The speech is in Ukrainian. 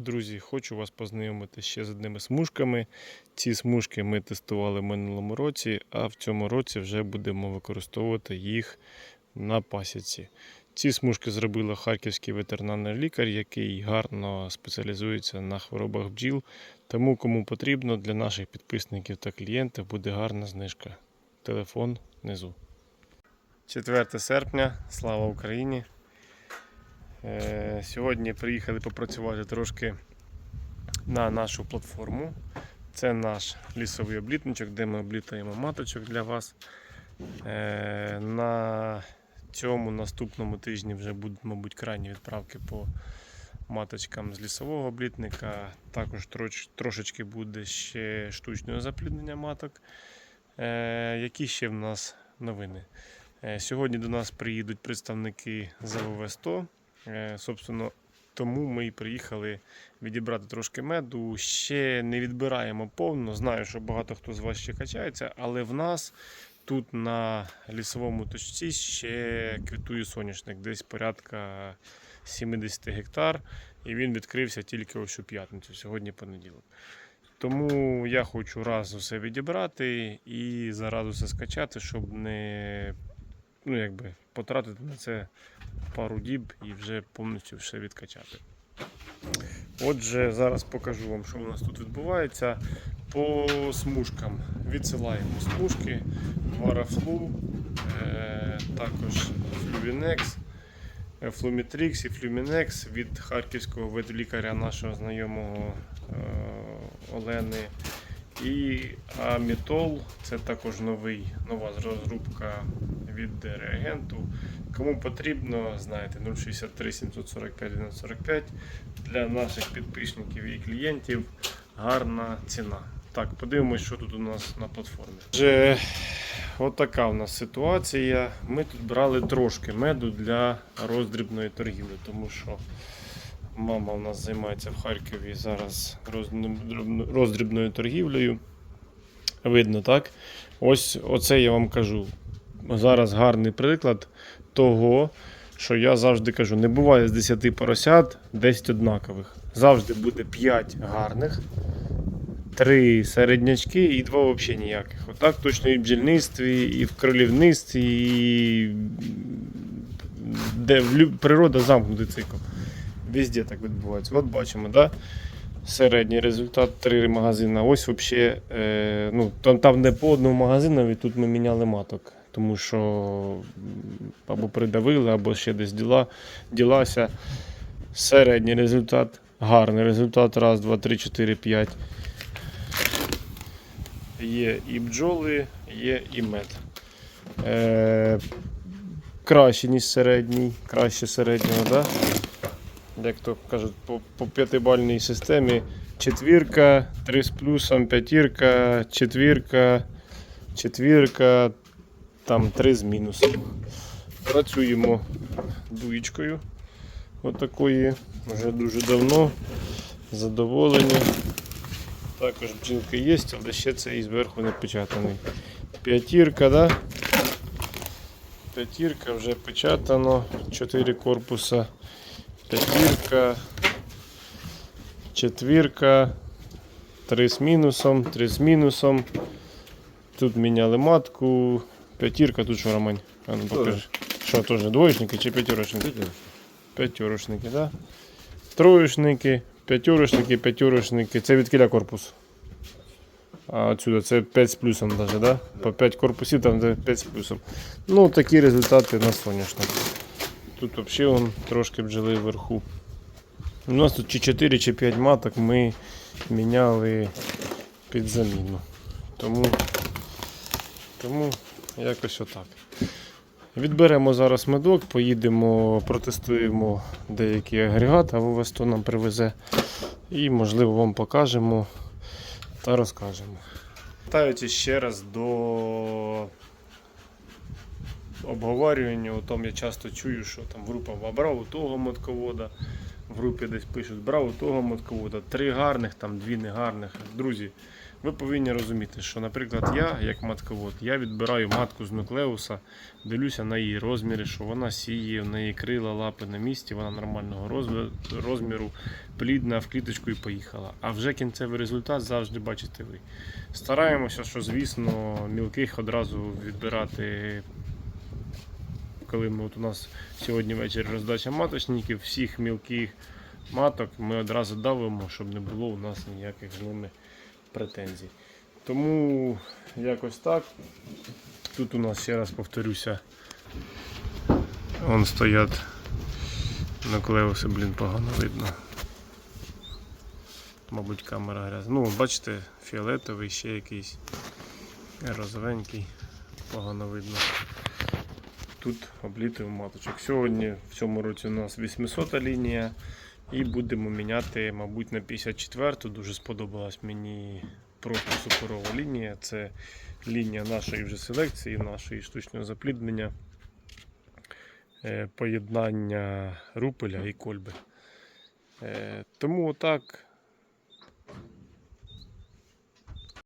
Друзі, хочу вас познайомити ще з одними смужками. Ці смужки ми тестували в минулому році, а в цьому році вже будемо використовувати їх на пасіці. Ці смужки зробила харківський ветеринарний лікар, який гарно спеціалізується на хворобах бджіл. Тому, кому потрібно, для наших підписників та клієнтів буде гарна знижка. Телефон внизу. 4 серпня, слава Україні! Е, Сьогодні приїхали попрацювати трошки на нашу платформу. Це наш лісовий облітничок, де ми облітаємо маточок для вас. Е, На цьому наступному тижні вже будуть, мабуть, крайні відправки по маточкам з лісового облітника. Також трошечки буде ще штучного запліднення маток. Е, Які ще в нас новини? Сьогодні до нас приїдуть представники ЗВВ 100. Е, Собственно, тому ми і приїхали відібрати трошки меду. Ще не відбираємо повно. Знаю, що багато хто з вас ще качається, але в нас тут на лісовому точці ще квітує соняшник, десь порядка 70 гектар. І він відкрився тільки ось у п'ятницю, сьогодні понеділок. Тому я хочу раз усе відібрати і зараз усе скачати, щоб не ну, якби, потратити на це пару діб і вже повністю все відкачати. Отже, зараз покажу вам, що у нас тут відбувається. По смужкам відсилаємо смужки, Варафлу, е, також Флювінекс, е, Флумітрікс і Флюмінекс від харківського ветлікаря нашого знайомого е, Олени. І Амітол це також новий, нова розробка від реагенту. Кому потрібно, знаєте, 063 745 945 для наших підписників і клієнтів гарна ціна. Так, подивимось, що тут у нас на платформі. Вже отака у нас ситуація. Ми тут брали трошки меду для роздрібної торгівлі, тому що мама у нас займається в Харкові зараз роздрібною торгівлею. Видно, так? Ось оце я вам кажу. Зараз гарний приклад того, що я завжди кажу: не буває з 10 поросят 10 однакових. Завжди буде 5 гарних, 3 середнячки і 2 взагалі ніяких. Отак точно і в бджільництві, і в кролівництві, і де природа замкнутий цикл. Везде так відбувається. От бачимо, да? середній результат 3 магазини. Ось взагалі, е, ну, там, там не по одному магазинові, тут ми міняли маток. Тому що або придавили, або ще десь діла, ділася. Середній результат, гарний результат. Раз, два, три, чотири, п'ять. Є і бджоли, є і мед. Е, краще, ніж середній, краще середнього, да? як то кажуть, по, по п'ятибальній системі четвірка, три з плюсом, п'ятірка, четвірка, четвірка, там три з мінусом. Працюємо дуєчкою отакої вже дуже давно. Задоволені. Також бджілки є, але ще це і зверху не печатаний. П'ятірка, да? П'ятірка вже печатано, 4 корпуса. П'ятірка, четвірка, три з мінусом, три з мінусом. Тут міняли матку. П'ятірка, тут що, Романь? А ну покажи. Що, теж двоєчники чи п'ятірочники? П'ятірочники, так? Да? Троєчники, п'ятірочники, п'ятірочники. Це від кіля корпус. А отсюда це 5 з плюсом даже, да? По 5 корпусів, там де 5 з плюсом. Ну, такі результати на соняшнику. Тут взагалі вон, трошки бджоли вверху. У нас тут чи 4, чи 5 маток ми міняли під заміну. Тому, тому якось отак. Відберемо зараз медок, поїдемо, протестуємо деякі агрегати, а ВВС нам привезе. І, можливо, вам покажемо та розкажемо. Вертаючись ще раз до обговорювання, о том я часто чую, що там група вобрав у того матковода, в групі десь пишуть, брав у того матковода, три гарних, там дві негарних. Друзі, ви повинні розуміти, що, наприклад, я, як матковод, я відбираю матку з нуклеуса, дивлюся на її розміри, що вона сіє, в неї крила, лапи на місці, вона нормального розміру плідна в кліточку і поїхала. А вже кінцевий результат завжди бачите ви. Стараємося, що, звісно, мілких одразу відбирати. Коли ми от у нас сьогодні ввечері роздача маточників, всіх мілких маток ми одразу давимо, щоб не було у нас ніяких з ними претензій. Тому якось так. Тут у нас ще раз повторюся. Вон стоять нуклеуси, блін, погано видно. Мабуть, камера грязна. Ну, бачите, фіолетовий, ще якийсь розовенький, погано видно. Тут облітуємо маточок. Сьогодні в цьому році у нас 800 лінія. І будемо міняти, мабуть, на 54-ту. Дуже сподобалась мені просто суперова лінія. Це лінія нашої вже селекції, нашої штучного запліднення, е, поєднання рупеля і кольби. Е, Тому отак